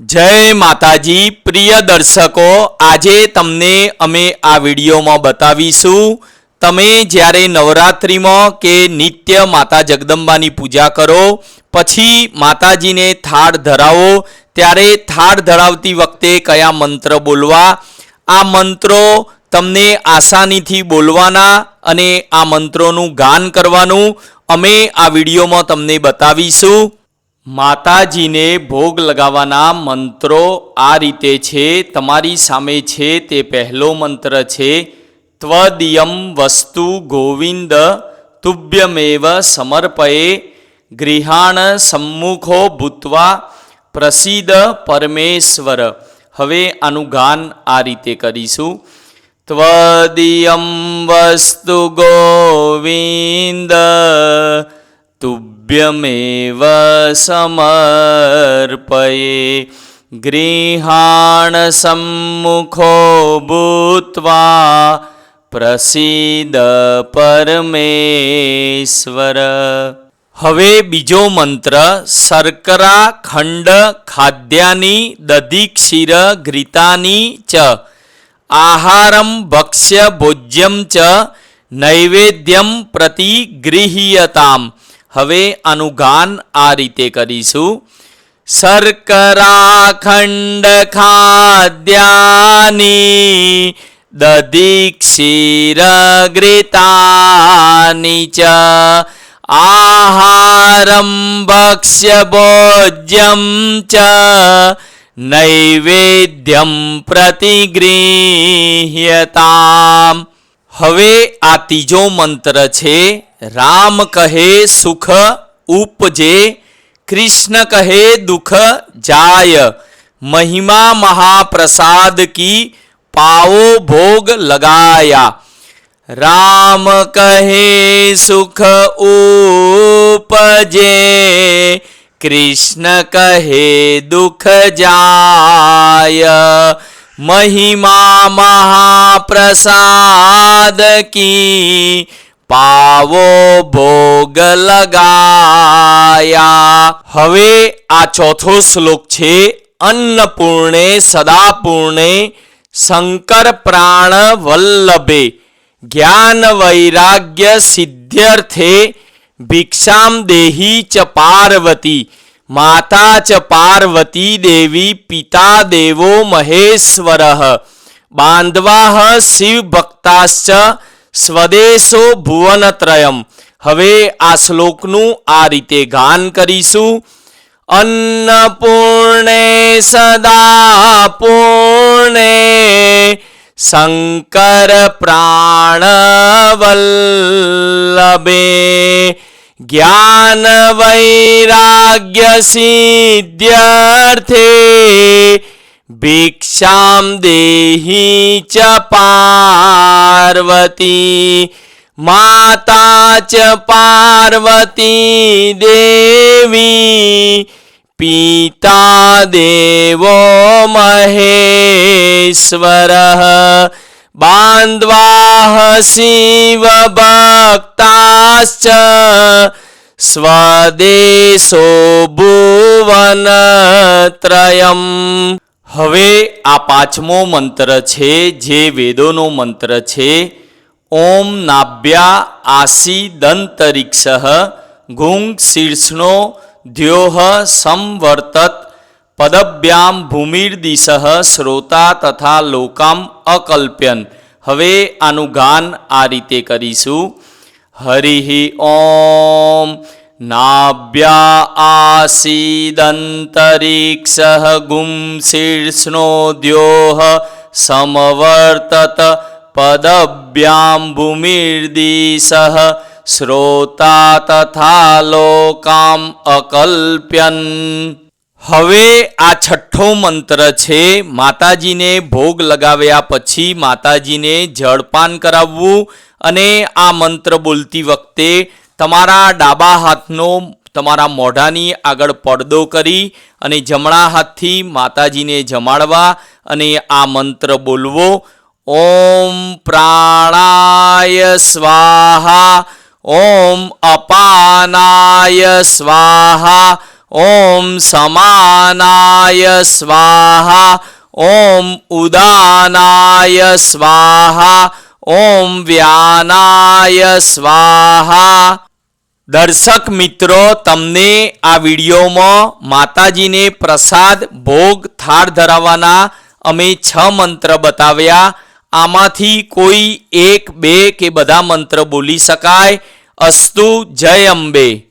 જય માતાજી, પ્રિય દર્શકો, આજે તમને અમે આ વિડીયોમાં બતાવીશું, તમે જ્યારે નવરાત્રિમાં કે નિત્ય માતા જગદંબાની પૂજા કરો, પછી માતાજીને થાળ ધરાવો, ત્યારે થાળ ધરાવતી વખતે કયા મંત્ર બોલવા? આ મંત્રો તમને આસાનીથી બોલવાના અને આ મંત્રોનું ગાન કરવાનું અમે આ વિડીયોમાં તમને બતાવીશું. માતાજીને ભોગ લગાવવાના મંત્રો આ રીતે છે. તમારી સામે છે તે પહેલો મંત્ર છે, ત્વદિયમ વસ્તુ ગોવિંદ તુભ્યમેવ સમર્પયે ગૃહાણ સમ્મુખો ભૂતવા પ્રસિદ્ધ પરમેશ્વર. હવે આનું ગાન આ રીતે કરીશું. ત્વદિયમ વસ્તુ ગોવિંદ તુભ્યમેવ સમર્પયે ગૃહાણ સમ્મુખો ભૂત્વા પ્રસિદ્ધ પરમેશ્વર હવે બીજો મંત્ર, શર્કરા, ખંડ, ખાદ્યાની દધી ક્ષીર ઘૃતાની ચ. આહારમ, ભક્ષ્ય, ભોજ્યમ ચ. નૈવેદ્યમ પ્રતિ ગૃહ્યતામ. હવે આનું ગાન આ રીતે કરીશું. શર્કરા ખંડ ખાદ્યાની દધી ક્ષીર ચ આહારમ ભક્ષ્ય ભોજ્યમ ચ નૈવેદ્યમ પ્રતિગૃહ્યતામ. હવે આ ત્રીજો મંત્ર છે राम कहे सुख, उपजे, कृष्ण कहे दुख, जाय। महिमा महाप्रसाद की पाओ भोग लगाया। राम कहे सुख, उपजे, कृष्ण कहे दुख, जाय। महिमा महाप्रसाद की પાવો ભોગ લગાયા. હવે આ ચોથો શ્લોક છે, અન્નપૂર્ણે સદાપૂર્ણે શંકર પ્રાણ વલ્લભે. જ્ઞાન વૈરાગ્ય સિદ્ધ્યર્થે ભિક્ષામ દેહી ચ પાર્વતી. માતા ચ પાર્વતી દેવી પિતા દેવો મહેશ્વર. બાંધવા શિવ ભક્તાશ્ચ સ્વદેશો ભુવનત્રયમ. હવે આ શ્લોકનું આ રીતે ગાન કરીશું. અન્નપૂર્ણે સદા પૂર્ણે શંકર પ્રાણવલ્લભે જ્ઞાન વૈરાગ્ય સિદ્ધ્યર્થે ભિક્ષામ દેહી ચ પાર્વતી, માતા ચ પાર્વતી દેવી, પિતા દેવો મહેશ્વર બાંધવા શિવ ભક્તાશ્ચ, સ્વદેશો ભુવનત્રયમ હવે આ પાંચમો મંત્ર છે, જે વેદોનો મંત્ર છે, ઓમ નાભ્યા આસી દંતરિક્ષ ગુંગ શીર્ષનો દ્યોહ સંવર્તત પદભ્યામ ભૂમિર્દિશ શ્રોતા તથા લોકામ અકલ્પ્યન. હવે આનું ગાન આ રીતે કરીશું. હરિ ઓમ નાભ્યા आसीदन्तरिक्षः ગુમ समवर्तत પદભ્યામ ભૂમિર્દિશ શ્રોતા તથા લોકામ અકલ્પ્યન હવે આ છઠ્ઠો મંત્ર છે, માતાજીને ભોગ લગાવ્યા પછી માતાજીને જળપાન કરાવવું અને આ મંત્ર બોલતી વખતે તમારા ડાબા હાથનો, તમારા મોઢાની આગળ પડદો કરી અને જમણા હાથથી માતાજીને જમાડવા અને આ મંત્ર બોલવો. ઓમ પ્રાણાય સ્વાહા, ઓમ અપાનાય સ્વાહા, ઓમ સમાનાય સ્વાહા, ઓમ ઉદાનાય સ્વાહા, ઓમ વ્યાનાય સ્વાહા. દર્શક મિત્રો, તમને આ વિડીયોમાં માતાજીને પ્રસાદ ભોગ થાળ ધરાવવાના અમે છ મંત્ર બતાવ્યા. આમાંથી કોઈ એક, બે કે બધા મંત્ર બોલી શકાય. અસ્તુ જય અંબે.